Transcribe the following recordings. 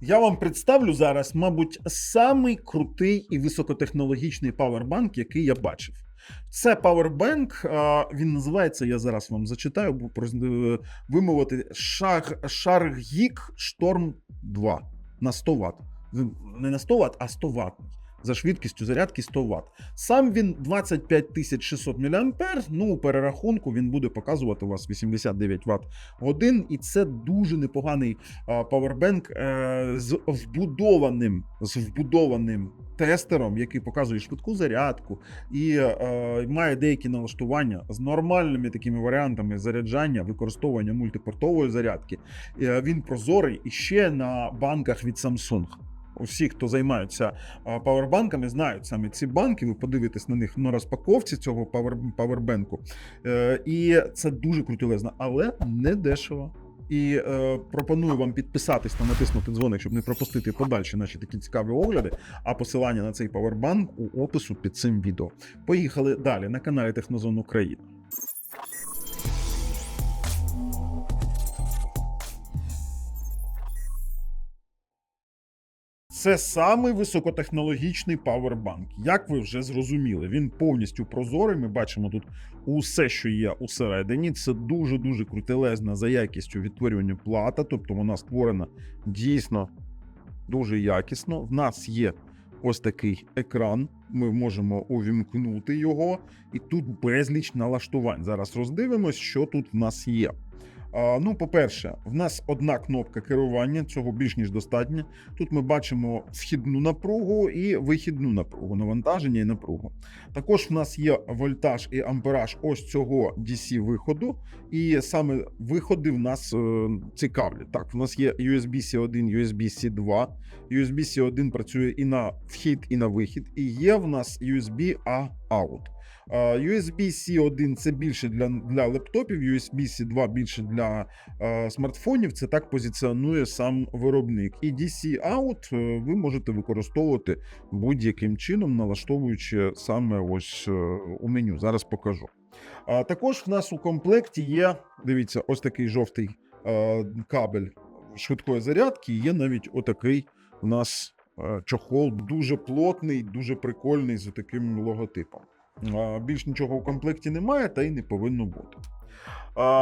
Я вам представлю зараз, мабуть, самий крутий і високотехнологічний павербанк, який я бачив. Це павербанк, він називається, я зараз вам зачитаю, бо е, вимовити Шар, Шаргік Шторм 2 на 100 Вт. Не на 100 Вт, а 100 Вт. За швидкістю зарядки 100 Вт. Сам він 25 600 мА. Ну, у перерахунку він буде показувати у вас 89 Вт годин, і це дуже непоганий павербенк е, з вбудованим, з вбудованим тестером, який показує швидку зарядку, і е, має деякі налаштування з нормальними такими варіантами заряджання, використовування мультипортової зарядки. Е, він прозорий і ще на банках від Samsung. Усі, хто займаються павербанками, знають саме ці банки. Ви подивитесь на них на розпаковці цього павер, павербенку. Е, і це дуже крутилезно, але не дешево. І е, пропоную вам підписатись та натиснути дзвоник, щоб не пропустити подальші наші такі цікаві огляди. А посилання на цей павербанк у опису під цим відео. Поїхали далі на каналі Технозон Україна. Це самий високотехнологічний павербанк. Як ви вже зрозуміли, він повністю прозорий. Ми бачимо тут усе, що є усередині. Це дуже дуже крутелезна за якістю відтворювання плата. Тобто вона створена дійсно дуже якісно. В нас є ось такий екран. Ми можемо увімкнути його, і тут безліч налаштувань. Зараз роздивимось, що тут в нас є. Ну, по-перше, в нас одна кнопка керування, цього більш ніж достатньо. Тут ми бачимо вхідну напругу і вихідну напругу, навантаження і напругу. Також в нас є вольтаж і ампераж ось цього DC виходу, і саме виходи в нас е, цікавлять. Так, в нас є USB-C 1, USB-C 2. USB-C 1 працює і на вхід, і на вихід, і є в нас USB-A out. А, USB-C 1 це більше для, для лептопів, USB-C 2 більше для е, смартфонів. Це так позиціонує сам виробник. І DC out е, ви можете використовувати будь-яким чином, налаштовуючи саме ось е, у меню. Зараз покажу. А також в нас у комплекті є, дивіться, ось такий жовтий е, кабель швидкої зарядки. Є навіть отакий у нас е, чохол, дуже плотний, дуже прикольний з таким логотипом. Більш нічого у комплекті немає, та й не повинно бути.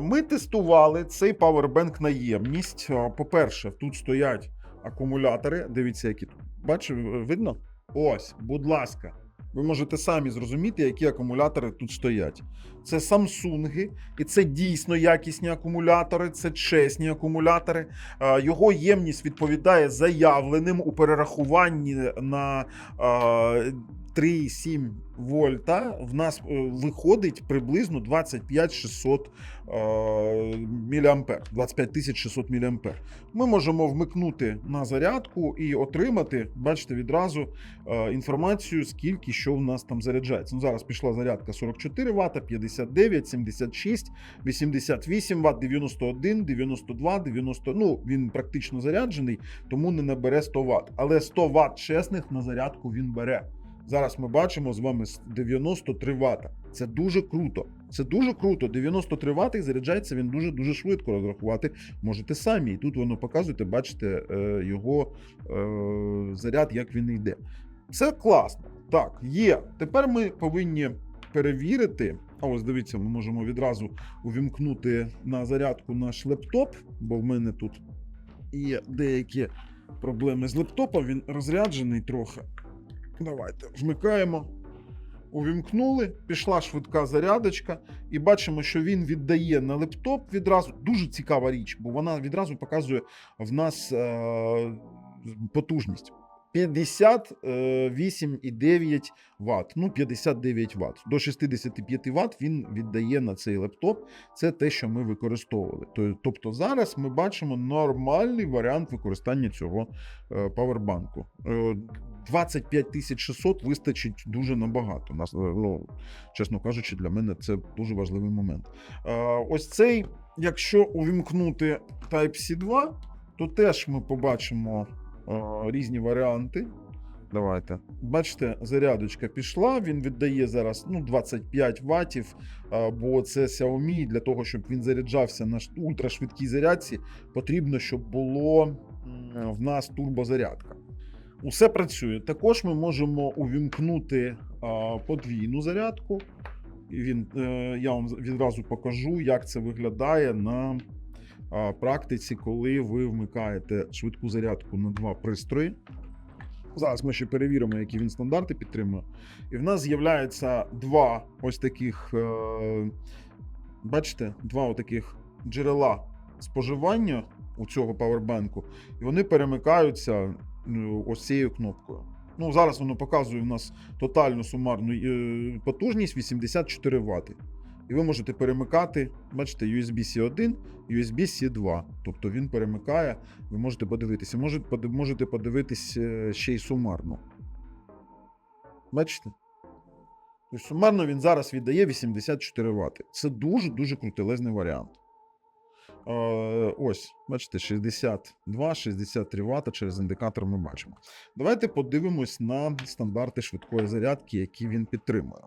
Ми тестували цей павербенк на ємність. По-перше, тут стоять акумулятори. Дивіться, які тут. Бачите, видно? Ось, будь ласка. Ви можете самі зрозуміти, які акумулятори тут стоять. Це Samsung, і це дійсно якісні акумулятори, це чесні акумулятори. Його ємність відповідає заявленим у перерахуванні на 3,7 вольта. В нас е, виходить приблизно 25 600 мА, 25 600 мА. Ми можемо вмикнути на зарядку і отримати, бачите, відразу е, інформацію, скільки що в нас там заряджається. Ну, зараз пішла зарядка 44 Вт, 59, 76, 88 Вт, 91, 92, 90. Ну, він практично заряджений, тому не набере 100 Вт. Але 100 Вт чесних на зарядку він бере. Зараз ми бачимо з вами 93 Вт. Це дуже круто. Це дуже круто. 93 Вт і заряджається він дуже дуже швидко розрахувати. Можете самі. І тут воно показуєте, бачите е, його е, заряд, як він йде. Це класно. Так, є. Тепер ми повинні перевірити. А ось дивіться, ми можемо відразу увімкнути на зарядку наш лептоп, бо в мене тут є деякі проблеми з лептопом. Він розряджений трохи. Давайте вмикаємо. Увімкнули, пішла швидка зарядочка, і бачимо, що він віддає на лептоп відразу. Дуже цікава річ, бо вона відразу показує в нас е- потужність. 58,9 Вт. Ну, 59 Вт. До 65 Вт він віддає на цей лептоп. Це те, що ми використовували. Тобто зараз ми бачимо нормальний варіант використання цього е, павербанку. Е, 25 600 вистачить дуже набагато. Нас, е, ну, чесно кажучи, для мене це дуже важливий момент. Е, Ось цей, якщо увімкнути Type-C 2, то теж ми побачимо е, різні варіанти. Давайте. Бачите, зарядочка пішла. Він віддає зараз ну, 25 ватів, бо це Xiaomi. Для того, щоб він заряджався на ультрашвидкій зарядці, потрібно, щоб було в нас турбозарядка. Усе працює. Також ми можемо увімкнути подвійну зарядку. Він, е, я вам відразу покажу, як це виглядає на практиці, коли ви вмикаєте швидку зарядку на два пристрої. Зараз ми ще перевіримо, які він стандарти підтримує. І в нас з'являється два ось таких, е, бачите, два таких джерела споживання у цього павербанку, і вони перемикаються ну, ось цією кнопкою. Ну, зараз воно показує у нас тотальну сумарну е, потужність 84 Вт. І ви можете перемикати, бачите, USB-C 1, USB-C 2. Тобто він перемикає, ви можете подивитися. Можете, поди- подивитись е, ще й сумарно. Бачите? Тобто сумарно він зараз віддає 84 Вт. Це дуже-дуже крутелезний варіант. Е, ось, бачите, 62-63 Вт через індикатор ми бачимо. Давайте подивимось на стандарти швидкої зарядки, які він підтримує.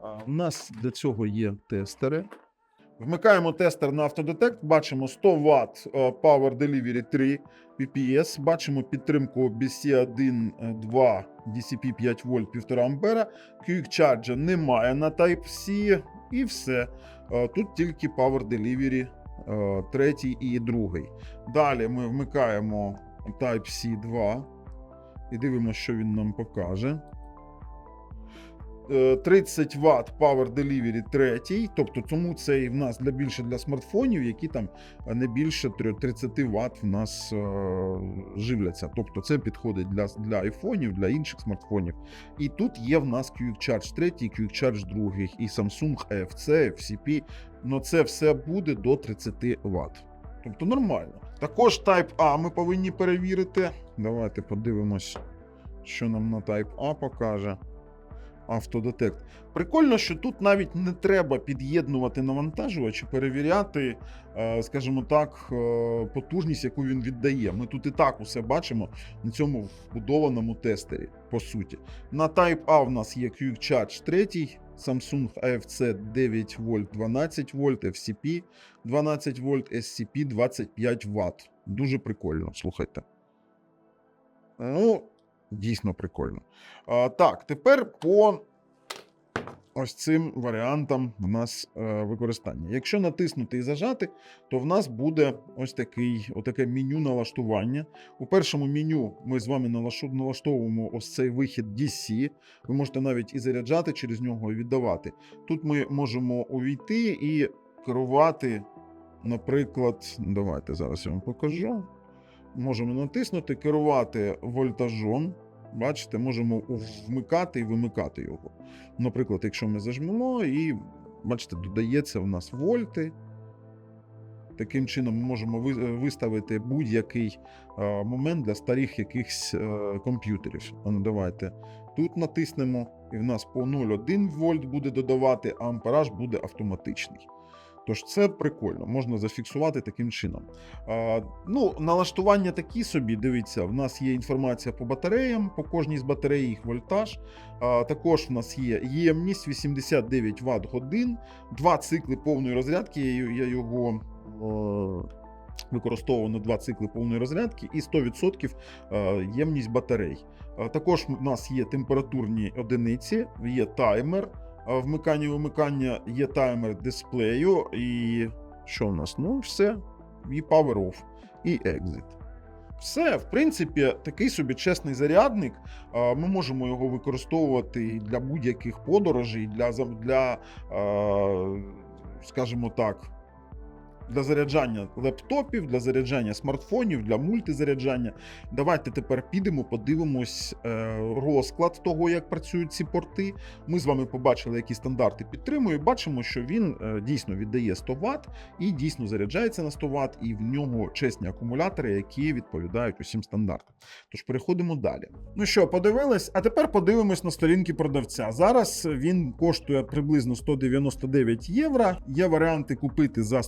А, У нас для цього є тестери. Вмикаємо тестер на автодетект, бачимо 100 Вт е, Power Delivery 3 PPS, бачимо підтримку BC1 е, 2 DCP 5 вольт 1,5 ампера. Quick Charge немає на Type-C і все. Е, Тут тільки Power Delivery е, третій і другий. Далі ми вмикаємо Type-C 2 і дивимося, що він нам покаже. Е, 30 Вт Power Delivery третій, тобто тому це і в нас для більше для смартфонів, які там е, не більше 30 Вт в нас е, живляться. Тобто це підходить для, для айфонів, для інших смартфонів. І тут є в нас Quick Charge 3, Quick Charge 2 і Samsung AFC, FCP. Ну це все буде до 30 Вт. Тобто нормально. Також Type A ми повинні перевірити. Давайте подивимось, що нам на Type A покаже. Автодетект. Прикольно, що тут навіть не треба під'єднувати навантажувач і перевіряти, е, скажімо так, е, потужність, яку він віддає. Ми тут і так усе бачимо на цьому вбудованому тестері, по суті. На Type A в нас є Quick Charge 3, Samsung AFC 9 вольт 12 вольт, FCP 12 вольт, SCP 25 Вт. Дуже прикольно, слухайте. Ну, дійсно прикольно. А, так, тепер по ось цим варіантам в нас е, використання. Якщо натиснути і зажати, то в нас буде ось такий, отаке меню налаштування. У першому меню ми з вами налаштовуємо ось цей вихід DC. Ви можете навіть і заряджати через нього, і віддавати. Тут ми можемо увійти і керувати, наприклад, давайте зараз я вам покажу. Можемо натиснути, керувати вольтажом. Бачите, можемо вмикати і вимикати його. Наприклад, якщо ми зажмемо, і бачите, додається в нас вольти. Таким чином, ми можемо виставити будь-який е, момент для старих якихось е, комп'ютерів. Ну давайте тут натиснемо, і в нас по 0,1 вольт буде додавати, а ампераж буде автоматичний. Тож це прикольно, можна зафіксувати таким чином. А, ну, налаштування такі собі. Дивіться, в нас є інформація по батареям, по кожній з батарей їх вольтаж. А, також в нас є ємність 89 Вт годин, два цикли повної розрядки. Я, його. О, Використовував на два цикли повної розрядки і 100% е, ємність батарей. Е, Також в нас є температурні одиниці, є таймер вмикання вимикання, є таймер дисплею, і що в нас? Ну, все. І Power Off, і Exit. Все, в принципі, такий собі чесний зарядник. Ми можемо його використовувати для будь-яких подорожей, для, для скажімо так, для заряджання лептопів, для заряджання смартфонів, для мультизаряджання. Давайте тепер підемо, подивимось е, розклад того, як працюють ці порти. Ми з вами побачили, які стандарти підтримує. Бачимо, що він е, дійсно віддає 100 Вт і дійсно заряджається на 100 Вт, і в нього чесні акумулятори, які відповідають усім стандартам. Тож переходимо далі. Ну що, подивились? А тепер подивимось на сторінки продавця. Зараз він коштує приблизно 199 євро. Є варіанти купити за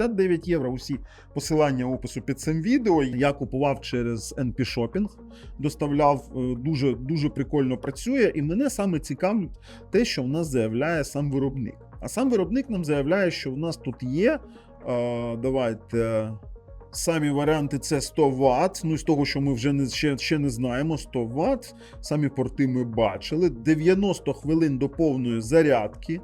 159 євро. Усі посилання опису під цим відео. Я купував через NP Shopping, доставляв е, дуже дуже прикольно працює. І мене саме цікавить те, що в нас заявляє сам виробник. А сам виробник нам заявляє, що в нас тут є. Е, давайте Самі варіанти це 100 Вт. Ну, з того, що ми вже не, ще, ще не знаємо, 100 Вт. Самі порти ми бачили. 90 хвилин до повної зарядки.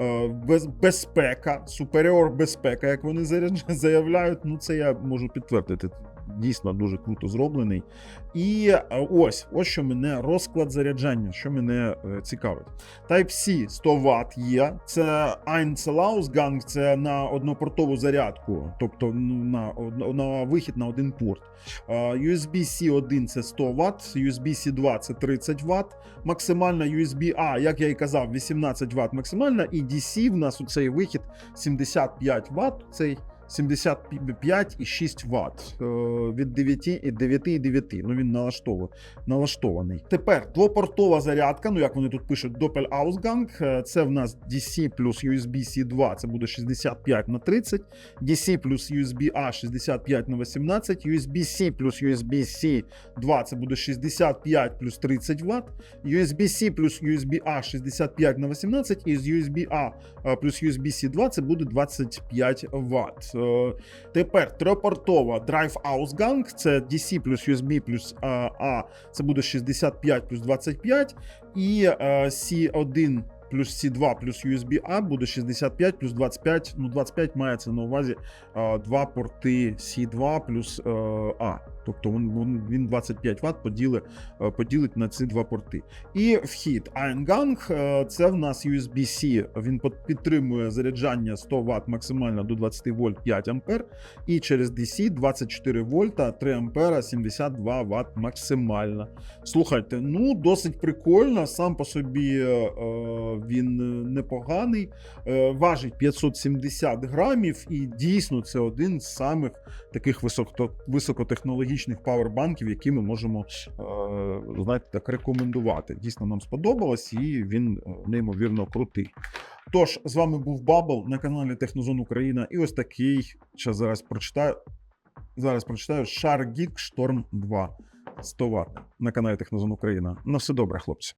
Е, Без, безпека, суперіор безпека, як вони заявляють. Ну, це я можу підтвердити. Дійсно дуже круто зроблений. І е, ось, ось що мене розклад заряджання, що мене е, цікавить. Type-C 100 Вт є. Це Einzelausgang, це на однопортову зарядку, тобто ну, на, на вихід на один порт. Е, USB-C 1 це 100 Вт, USB-C 2 це 30 Вт. Максимальна USB-A, як я і казав, 18 Вт максимальна, і DC в нас у цей вихід 75 Вт. Цей 75,6 Вт е, від 9 і 9 і 9. Ну він налаштований. Тепер двопортова зарядка. Ну як вони тут пишуть, Doppel-Ausgang. е, Це в нас DC плюс USB-C 2, це буде 65 на 30. DC плюс USB-A 65 на 18. USB-C плюс USB-C 2 це буде 65 плюс 30 Вт. USB-C плюс USB-A 65 на 18. І з USB-A е, плюс USB-C 2 це буде 25 Вт. Е, Тепер трьохпортова Drive Ausgang, це DC плюс USB плюс е, A, це буде 65 плюс 25. І е, C1 плюс C2 плюс USB-A буде 65 плюс 25. Ну, 25 мається на увазі е, два порти C2 плюс е, A. Тобто він, він- він 25 Вт поділить, е, поділить на ці два порти. І вхід Eingang е, це в нас USB-C. Він підтримує заряджання 100 Вт максимально до 20 вольт 5 ампер. І через DC 24 вольта 3 ампера 72 Вт максимально. Слухайте, ну досить прикольно. Сам по собі е, він непоганий. Важить 570 грамів, і дійсно це один з самих таких високо, високотехнологічних павербанків, які ми можемо е, знаєте, так рекомендувати. Дійсно, нам сподобалось, і він е, неймовірно крутий. Тож, з вами був Бабл на каналі Технозон Україна. І ось такий, зараз зараз прочитаю. Зараз прочитаю Shargeek Шторм 2 з товар на каналі Технозон Україна. На все добре, хлопці.